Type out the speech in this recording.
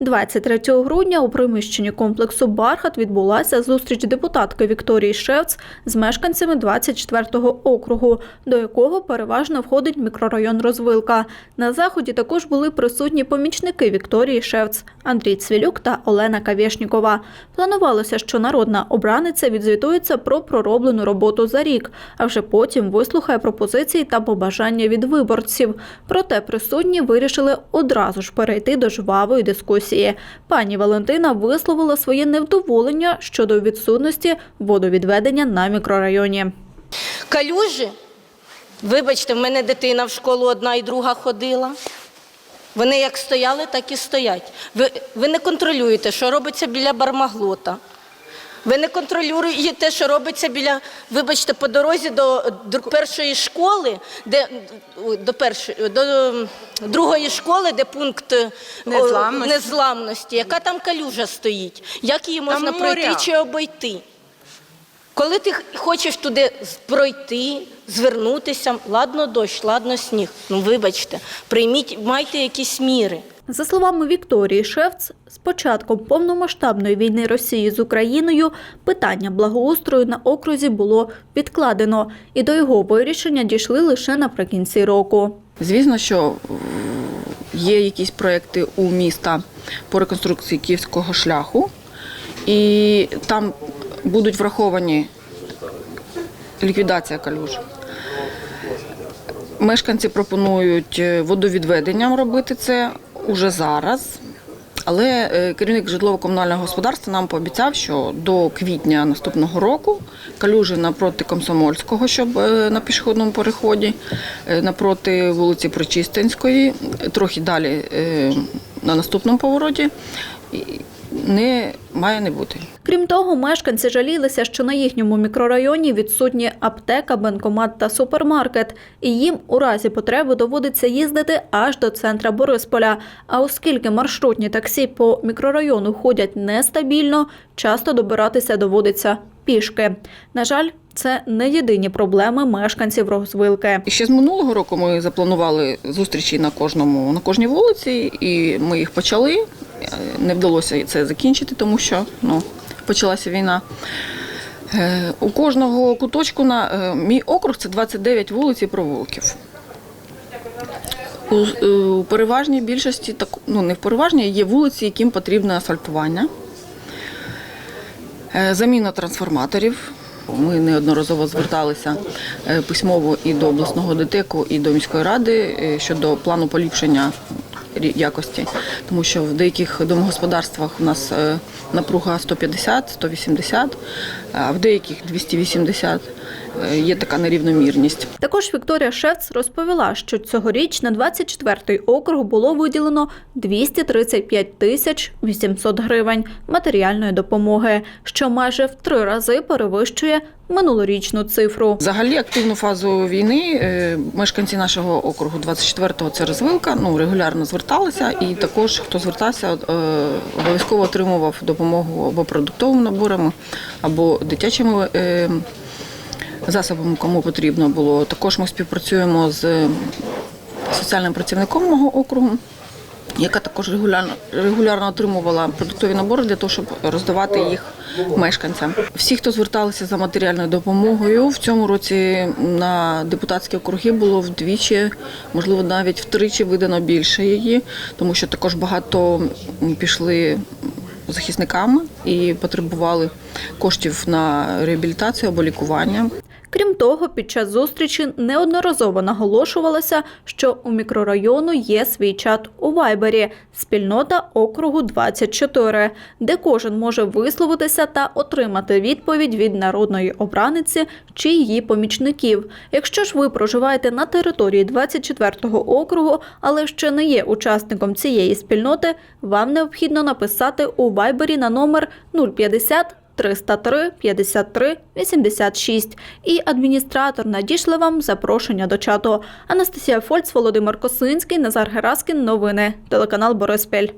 23 грудня у приміщенні комплексу Бархат відбулася зустріч депутатки Вікторії Шевц з мешканцями 24-го округу, до якого переважно входить мікрорайон Розвилка. На заході також були присутні помічники Вікторії Шевц Андрій Цвілюк та Олена Кавєшнікова. Планувалося, що народна обраниця відзвітується про пророблену роботу за рік, а вже потім вислухає пропозиції та побажання від виборців. Проте присутні вирішили одразу ж перейти до жвавої дискусії. Пані Валентина висловила своє невдоволення щодо відсутності водовідведення на мікрорайоні. Калюжі, вибачте, в мене дитина в школу одна і друга ходила. Вони як стояли, так і стоять. Ви, ви не контролюєте, що робиться біля бармаглота. Ви не контролюєте, те, що робиться біля, вибачте, по дорозі до, до першої школи, де до першої до другої школи, де пункт е, Незламності. незламності. Яка там калюжа стоїть? Як її можна пройти моря. чи обійти? Коли ти хочеш туди пройти, звернутися, ладно дощ, ладно сніг. Ну вибачте, прийміть, майте якісь міри. За словами Вікторії Шевц, з початком повномасштабної війни Росії з Україною питання благоустрою на окрузі було відкладено, і до його вирішення дійшли лише наприкінці року. Звісно, що е, є якісь проекти у міста по реконструкції київського шляху, і там будуть враховані ліквідація калюж. Мешканці пропонують е, водовідведенням робити це уже зараз. Але е, керівник житлово-комунального господарства нам пообіцяв, що до квітня наступного року калюжі напроти Комсомольського, щоб е, на пішохідному переході, е, напроти вулиці Причистинської, трохи далі на наступному повороті, не має не бути. Крім того, мешканці жалілися, що на їхньому мікрорайоні відсутні аптека, банкомат та супермаркет, і їм у разі потреби доводиться їздити аж до центра Борисполя. А оскільки маршрутні таксі по мікрорайону ходять нестабільно, часто добиратися доводиться пішки. На жаль, це не єдині проблеми мешканців Розвилки. Ще з минулого року ми запланували зустрічі на кожному на кожній вулиці, і ми їх почали. Не вдалося це закінчити, тому що ну, почалася війна. Е, У кожного куточку на е, мій округ це 29 вулиць і провулків. У, е, у переважній більшості, так, ну не в переважній, є вулиці, яким потрібне асфальтування. Заміна трансформаторів. Ми неодноразово зверталися е, письмово і до обласного дитеку, і до міської ради е, щодо плану поліпшення якості, тому що в деяких домогосподарствах у нас е, напруга 150-180, а в деяких 280 Е, є така нерівномірність. Також Вікторія Шевц розповіла, що цьогоріч на 24-й округ було виділено 235 тисяч 800 гривень матеріальної допомоги, що майже в три рази перевищує минулорічну цифру. Взагалі активну фазу війни е, мешканці нашого округу 24-го це розвилка, ну регулярно зверталися, і також хто звертався, е, обов'язково отримував допомогу або продуктовими наборами, або дитячими е, засобами, кому потрібно було. Також ми співпрацюємо з соціальним працівником мого округу. Яка також регулярно регулярно отримувала продуктові набори для того, щоб роздавати їх мешканцям. Всі, хто зверталися за матеріальною допомогою, в цьому році на депутатські округи було вдвічі, можливо, навіть втричі видано більше її, тому що також багато пішли захисниками і потребували коштів на реабілітацію або лікування. Крім того, під час зустрічі неодноразово наголошувалося, що у мікрорайону є свій чат у Вайбері спільнота округу 24, де кожен може висловитися та отримати відповідь від народної обраниці чи її помічників. Якщо ж ви проживаєте на території 24-го округу, але ще не є учасником цієї спільноти, вам необхідно написати у Вайбері на номер 050 303 53 86 і адміністратор надішле вам запрошення до чату. Анастасія Фольц, Володимир Косинський, Назар Гераскін. Новини. Телеканал Бориспіль.